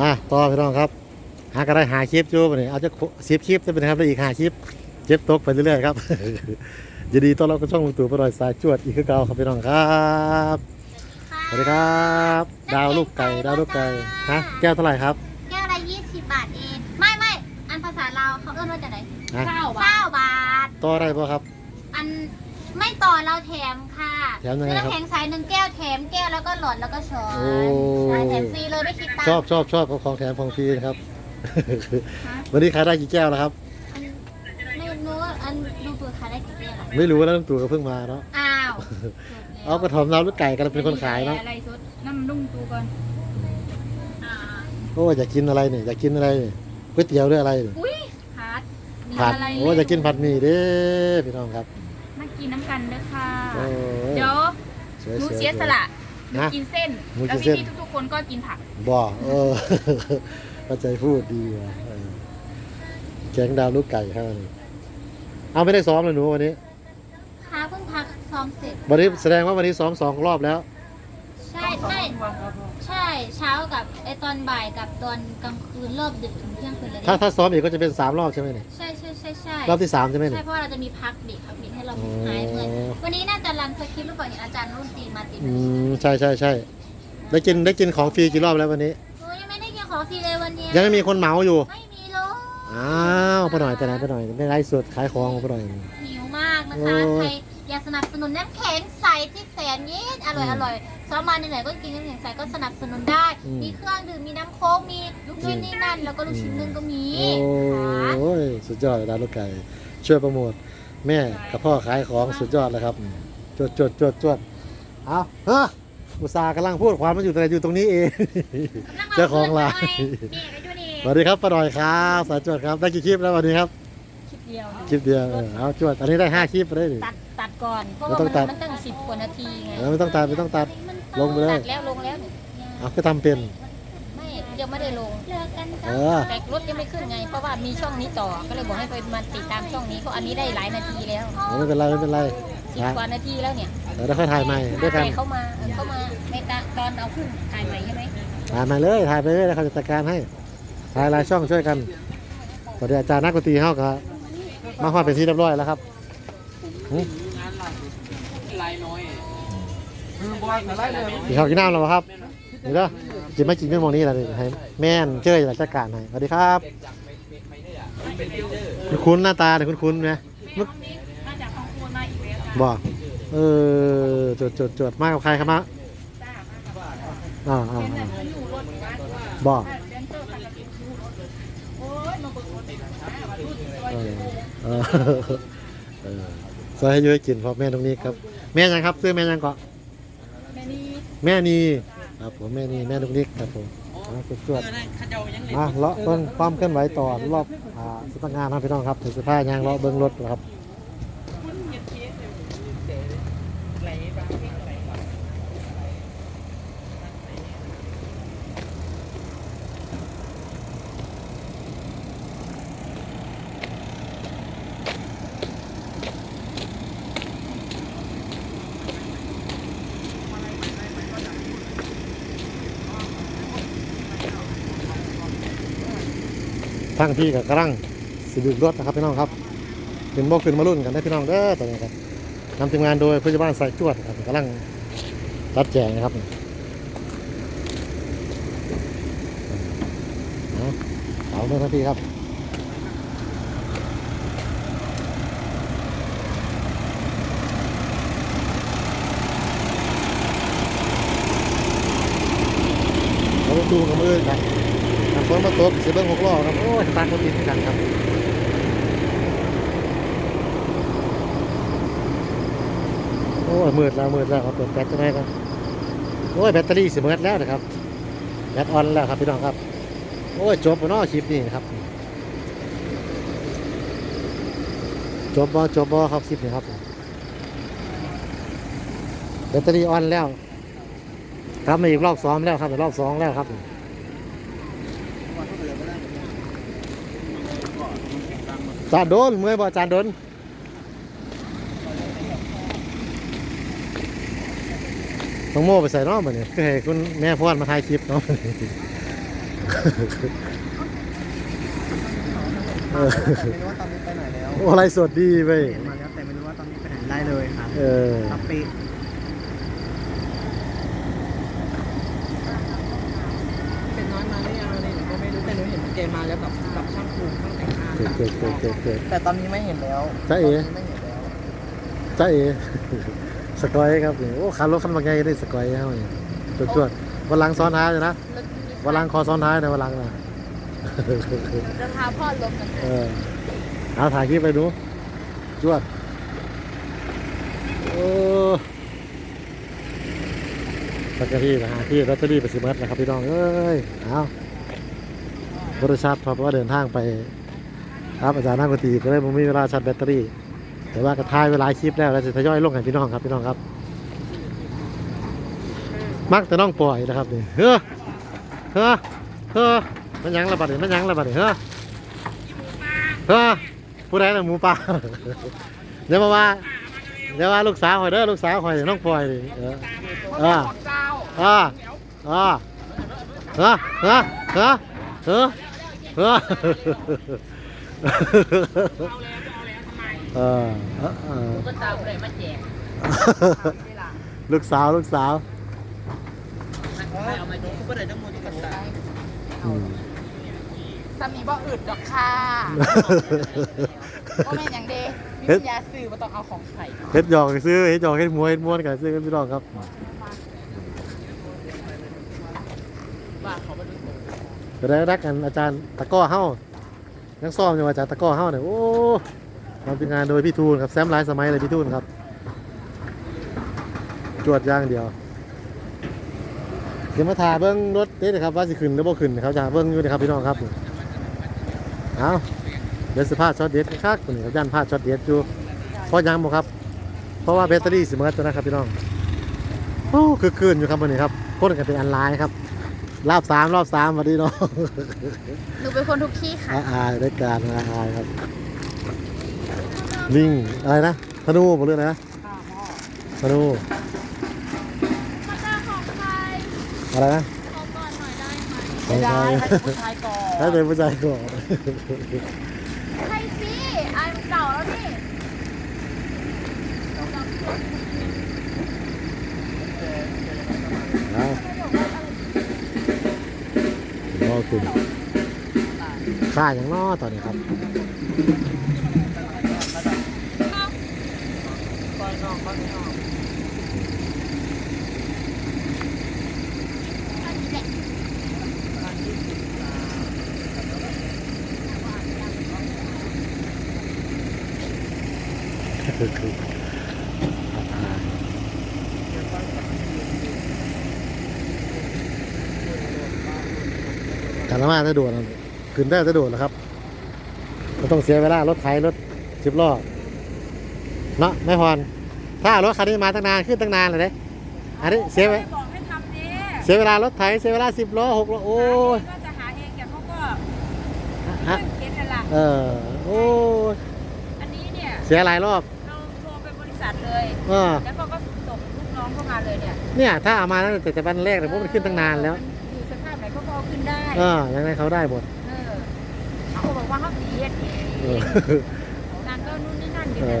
มาต่อพี่น้องครับ หาก็ได้หาคลิปอยู่บัดนี้เอาจะสิบคลิปจะเป็นครับได้อีกหาคลิปเจ็บตกไปเรื่อยๆครับยินดีต้อนรับเข้าช่องลุงตู่ปรอยสายจวดอีกคือเก่าครับพี่น้องครับสวัสดีครับ ดาวลูกไก่ดาวลูกไก่ฮะแก้วเท่าไหร่ครับแก้วละยี่สิบบาทเองไม่ไม่อันภาษาลาวเขาเอื้อนว่าจะไหนฮะเศร้าเก้าบาทบาทต่ออะไรบ่ครับ อัน ไม่ต่อเราแถมค่ะแถมยังไงครับน้ำแข็งใสหนึ่งแก้วแถมแก้วแล้วก็หลอดแล้วก็ช้อนโอ้ ใช่แถมฟรีเลยไม่คิดตังค์ชอบชอบชอบของแถมของฟรีนะครับ วันนี้ขายได้กี่แก้วแล้วครับ อันไม่รู้ว่าอันดูเปิดขายได้กี่แก้วอะไม่รู้แล้วลุงตู่ก็เพิ่งมาเนาะอ้าวเอากระถมดาวลูกไก่กันเป็นคนขายเนาะอะไรสุดน้ำนุ่งตูก่อนอ่าโอ้อยากกินอะไรเนี่ยอยากกินอะไรเนี่ยก๋วยเตี๋ยวหรืออะไรเนี่ยอุ้ยผัดมีผัดอะไรโอ้อยากกินผัดหมี่เด้พี่น้องครับมา กินน้ำกันเด้อค่ะ โอ้ยเดี๋ยวสวยหนูสวยเสียสละหนูนะกินเส้น หนูกิแล้วนเส้น พี่ๆทุกๆคนก็กินผัก บ่เออ เข้าใจพูดดีว่ะเออแกงดาวลูกไก่ครับวันนี้เอาไม่ได้ซ้อมเลยหนูวันนี้ค้าเพิ่งพักซ้อมเสร็จวันนี้แสดงว่าวันนี้ซ้อมสองรอบแล้ว ใช่ใช่ใช่เช้ากับไอตอนบ่ายกับตอนกลางคืนรอบดึกถึงเที่ยงคืนเลยนะถ้าถ้าซ้อมอีกก็จะเป็นสามรอบใช่ไหมเนี่ยใช่ใช่ใช่ใช่รอบที่สามใช่ไหมใช่เนี่ยเพราะว่าเราจะมีพักเด็กพักเด็ก ให้เราอ๋อหายเหมือนวันนี้น่าจะรันสคริปต์หรือเปล่าเนี่ยอาจารย์รุ่นตีมาติดอืมใช่ใช่ใช่ได้กินได้กินของฟรีกี่รอบแล้ววันนี้ โอ้ยยังไม่ได้กินของฟรีเลยวันเนี้ยยังไม่มีคนเหมาอยู่ไม่มีเลยอ้าวไปหน่อยไปไหนไปหน่อยไม่ไลฟ์สดขายของไปหน่อย หิวมากนะโอ้คะใครอยากสนับสนุนน้ำแข็งใสที่แสนเย็นอร่อยอืมอร่อยซ้อมมาไหนๆก็กินน้ำแข็งใสก็สนับสนุนได้ อืม มีเครื่องดื่มมีน้ำโค้กมีลูกชิ้นนี่นั่น แล้วก็ลูกชิ้นนึ่งก็มีค่ะโอ้ยสุดยอดเลยดาวลูกไก่ช่วยโปรโมท แม่กับพ่อขายของสุดยอดเลยครับจวดจวดจวดจวดเอาฮะอุตส่าห์กำลังพูดความมันอยู่แต่อยู่ตรงนี้เอง เจ้าของร้านสวัสดีครับป้าหน่อยครับ สายจวดครับ ได้กี่คลิปแล้ววันนี้ครับ คลิปเดียว คลิปเดียว เออเอาจวด อันนี้ได้ห้าคลิปไปได้ดิตัดตัดก่อน เพราะไม่ว่าต้มัอนงตัดมันตั้งสิบกว่านาทีไงเออไม่ต้องตัดไม่ต้องตัด ลงไปเลย ตัดแล้วลงแล้วเนี่ยเอาก็ทำเป็นไม่ ยังไม่ได้ลงเลิกกันเอจ้ะอแต่รถยังไม่ขึ้นไง เพราะว่ามีช่องนี้ต่อ ก็เลยบอกให้ไปมาติดตามช่องนี้เพราะอันนี้ได้หลายนาทีแล้วเอาไม่เป็นไรไม่เป็นไรสิบนะกว่านาทีแล้วเนี่ยเดี๋ยวเราค่อยถ่ายใหม่ด้วยกัน ใครเข้ามาเออเข้ามาในตาตอนเอาขึ้นถ่ายใหม่ใช่ไหมถ่ายมาเลยถ่ายไปเลยแล้วเขาจะจัดการให้ถ่ายหลายช่องช่วยกันตอนนี้อาจารย์นักดนตรีเขาก็มาฮอดเป็นที่เรียบร้อยแล้วครับหึลายน้อยคือบ่ว่าอะไรเลย กินข้าวกินน้ำแล้วบ่ครับ นี่เด้อกินไม่กินเรื่องมองนี้แหละนี่ให้แม่นเจ้ยหลักจัดการให้สวัสดีครับ คุณคุ้นๆหน้าตาเนี่ยคุณคุ้นๆไหมมึกมาจากคองคูนมาอีกแล้วค่ะบ่เออจดจดจดมากับใครครับมาจ้ามากับบ้านอ่าอ่าเป็นอ่าแบบอยู่รถบ้านว่าบ่แดนเซอร์คันละเป็นคู่รถโอ้ยมาเบิกรถติดนะว่ารุ่นซอยเออยู่อเออเออซอยให้อยูให้กินเพราะแม่ตรงนี้ครับ แม่ยังครับซื้อแม่ยังเกาะแม่นี่แม่นี ครับผมแม่นีแม่ตรงนี้ครับผมมาสุดยอดเออนั่นเขาเจ้ายังเล่นมาเลาะเบิ้งความเคลื่อนไหวต่อรอบอ่าสำนักงานครับพี่น้องครับถึงสภาพยางเลาะเบิ้งรถนะครับ ไหลบางทีไหล ทั้งพี่กับกระลังสิดึกรถนะครับพี่น้องครับขึ้นโบขึ้นมารุ่นกันได้พี่น้องเด้อตอนนี้ครับนำทีมงานโดยผู้จัดบ้านสายจวดครับกำลังรัดแจงนะครับเอาเลยครับพี่ครับเราดูกับมือครับ น้ำฝนมาตกสียเบิ้งหกล้อครับ โอ้ยตาคนอินที่กันครับโอ้ยมืดแล้วมืดแล้วครับเปิดแบตจะได้ครับโอ้ยแบตเตอรี่สิเบิดแล้วนะครับแบตออนแล้วครับพี่น้องครับ โอ้ยจบแล้วเนาะคลิปนี้ครับจบบ่จบบ่ครับคลิปนี้ครับแบตเตอรี่ออนแล้วครับมาอีกรอบสองแล้วครับรอบสองแล้วครับ จานโดนเมื่อยบ่จานโดนน้องโม่ไปใส่น้องมาเนี่ยคือให้คุณแม่พ่อมาถ่ายคลิปนาะเออไม่รู้ว่าตอนนี้ไปไหนแล้วโอ้อะไรสดดีไปเห็นมาแล้วแต่ไม่รู้ว่าตอนนี้ไปไหนได้เลยครับเออตับปีเป็นน้อยมาหรือยังอะไรหนูก็ไม่รู้แต่หนูเห็นเกณฑ์มาแล้วกับกับ เกิดเกิดเกิดเกิดเกิด แต่ตอนนี้ไม่เห็นแล้วจ๊ะเอ๋ตนนี้ไม่เห็นแล้วจ้าเอสกอยครับนี่โอ้ขับรถคันบางไงได้สกอยครับนี่จวดจวดๆวันหลังซ้อนท้ายเลยนะวันหลังคอซ้อนท้ายนะวันหลังนะ จะพาพ่อลงกันเออเอาถ่ายคลิปไปดูจวดโอ้สักกะที่นะฮะที่ลอตเตอรี่ไปสิเมัดนะครับพี่น้องเอ้ยเอาบริษัทเพราะว่าเดินทางไป ครับอาจารย์นั่งกตีก็เลยผมมีเวลาชาร์จแบตเตอรี่ แต่ว่ากระทายเวลาคลิปแล้วเราจะทยอยลงให้พี่น้องครับพี่น้องครับ มักแต่น้องปล่อยนะครับนี่เฮ้อเฮ้อเฮ้อมันยังระบาดนี่มันยังระบาดนี่เฮ้อเฮ้อผู้ใดน่ะหมูป่าเดี๋ยวมาว่าเดี๋ยวว่าลูกสาวหอยเด้อลูกสาวหอยน้องปล่อยนี่เออเออเออเออเฮ้อเฮ้อเฮ้อ เฮ้อเฮ้อเออเออเออก็ตามเลยมาแจกลูกสาวลูกสาวเอามาดูก็ได้ทั้งหมดที่กันตาอืมสามีบ่อึดดอกค่ะโอ้แม่นอย่างเดมีปัญญาซื้อบ่ต้องเอาของไข่เฮ็ดหยอกซื้อเฮ็ดหยอกเฮ็ดมวยเฮ็ดม้วนกันซื้อกันพี่น้องครับว่าเขาบ่ดูก็ได้รักกันอาจารย์ตะกร้อเฮา ยังซ้อมอยู่อาจารย์ตะก้อเฮาเนี่ยโอ้ทำเป็นงานโดยพี่ทูนครับแซมหลายสมัยเลยพี่ทูนครับ จวดย่างเดียวเดี๋ยวมาถ่าเบิ้งรถนี่นะครับว่าสิขึ้นหรือบ่ขึ้นนะครับจะเบิ้งอยู่นะครับพี่น้องครับเอาเดี๋ยวสิพาช็อตเด็ดคักๆนี่ครับย่านพาช็อตเด็ดอยู่เพราะยังบ่ครับ เพราะว่าแบตเตอรี่สิเมิดตัวนะครับพี่น้องโอ้คือคืนอยู่ครับวันนี้ครับคนกันเป็นอันไลน์ครับ รอบสามรอบสามสวัสดีน้องหนูเป็นคนทุกที่ค่ะ อาอายได้การอาอายครับลิงอะไรนะธนูผมเรื่องอะไรนะธนูมาเจอของใครอะไรนะขอก่อนหน่อยได้ไหมของใครให้ผู้ชายก่อน ให้เป็นผู้ชายก่อนใช่สิอันเก่าแล้วนี่เอาร อคุณค่าอย่างน้อตอนนี้ครับก้อยนอกก้อยนอก อันนี้ แหละการละมาจะโดดนะขึ้นได้จะโดดแล้วครับไม่ต้องเสียเวลารถไถรถสิบล้อเนาะไม่พรถ้ารถคันนี้มาตั้งนานขึ้นตั้งนานเลยเด้อันนี้เสียเวบอกให้ทำดิเสียเวลารถไถเสียเวลาสิบล้อหกล้อโอ้ยก็จะหาเองแต่เขาก็ฮะขึ้นเก็ตนั่นแหละเออโอ้ยอันนี้เนี่ยเสียหลายรอบเราโทรไปบริษัทเลยเออแล้วเขาก็ส่งลูกน้องเข้ามาเลยเนี่ยเนี่ยถ้าเอามาตั้งแต่แต่วันแรกแต่พวกมันขึ้นตั้งนานแล้ว ขึ้นได้เออยังไงเขาได้หมดเออเขาบอกว่าเขาสีเฮ็ดเอเอองานก็นู่นนี่นั่นเดี๋เอยวอ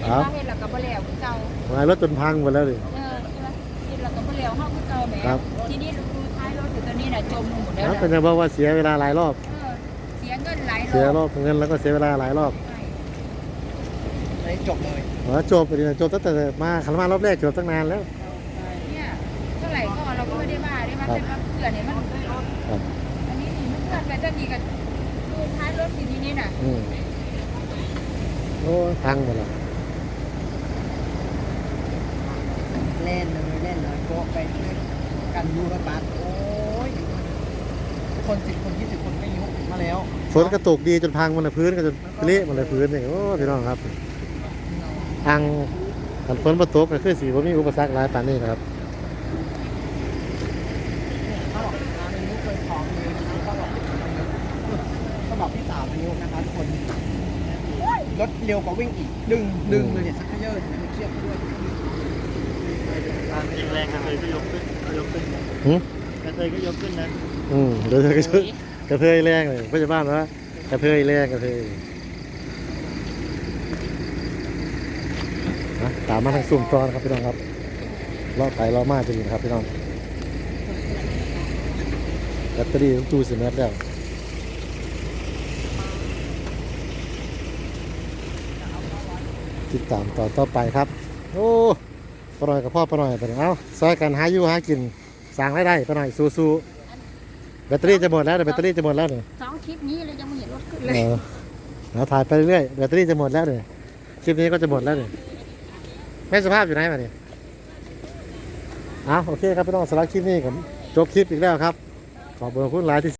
เห็นว่าเห็นแล้วก็บ่แล้วคือเก่า มารถจนพังหมดแล้วดิ เออใช่ไหมเห็นแล้วก็บ่แล้วเฮาคือเก่าแหมครับ ทีนี้ดูท้ายรถอยู่ตัวนี้น่ะจมลงหมดแล้วแล้วน่ะเป็นยังบอกว่าเสียเวลาหลายรอบ เออเสียเงินหลายรเสียรออบบเงินแล้วก็เสียเวลาหลายรอบใช่อันนี้จบเลยอ๋อจบไปดิจบตั้งแต่มาขันมารอบแรกจบตั้งนานแล้ว เนี่ยเท่าไหร่ก็ เราก็ไม่ได้ว่าได้ว่าเป็นว่าเพื่อนเนี่ยมันครับอันนี้นี่มันเพื่อนกันจะดีกันดูท้ายรถสีนี้นี่น่ะอืมโอ้ยพังหมดแล้วเล่นเลยเล่นเลยโกะไปกันยูระบาดโอ้ยคนสิบคนยี่สิบคนไม่ยุมาแล้วฝนกระตกดีจนพังหมันเลยพื้นก็จนเละหมันเลยพื้นนี่โอ้พี่น้องครับพังกันฝนมาตกก็คือสีว่ามีอุปสรรคหลายปานนี้นะครับ เขาบอกร้านนี้เคยพร้อมเลยเขาบอกเขาบอกพี่สาวอายุนะคะทุกคน รถเร็วกว่าวิ่งอีก ดึงดึงเลยเนี่ยสักเยอะเลยเชือกด้วยหืมแต่ระเทยก็ยกขึ้นนะอืมเดี๋ยวเธอก็ช่วยกระเทยแรงเลยพยาบาลว่ากระเทยแรงกระเทยนะตามมาทางสุ่มตอนครับพี่น้องครับเลาะไปเลาะมาจะอยู่นะครับพี่น้องแบตเตอรี่ตู้สิแมตแล้ว ติดตามต่อนต่อไปครับ โอ้ปะหน่อยกับพ่อปะหน่อยไปเอาซอยกันหาอยู่หากินสร้างรายได้ปะหน่อยสู้ๆแบตเตอรี่จะหมดแล้วเดี๋ยวแบตเตอรี่จะหมดแล้วเนี่ยสองคลิปนี้เลยยังไม่เห็นรถขึ้นเออเราถ่ายไปเรื่อยๆแบตเตอรี่จะหมดแล้วเนี่ยคลิปนี้ก็จะหมดแล้วเนี่ยแม่สภาพอยู่ไหนมาเนี่ยเอาโอเคครับพี่น้องสำหรับคลิปนี้ผมจบคลิปอีกแล้วครับ ขอบคุณหลายที่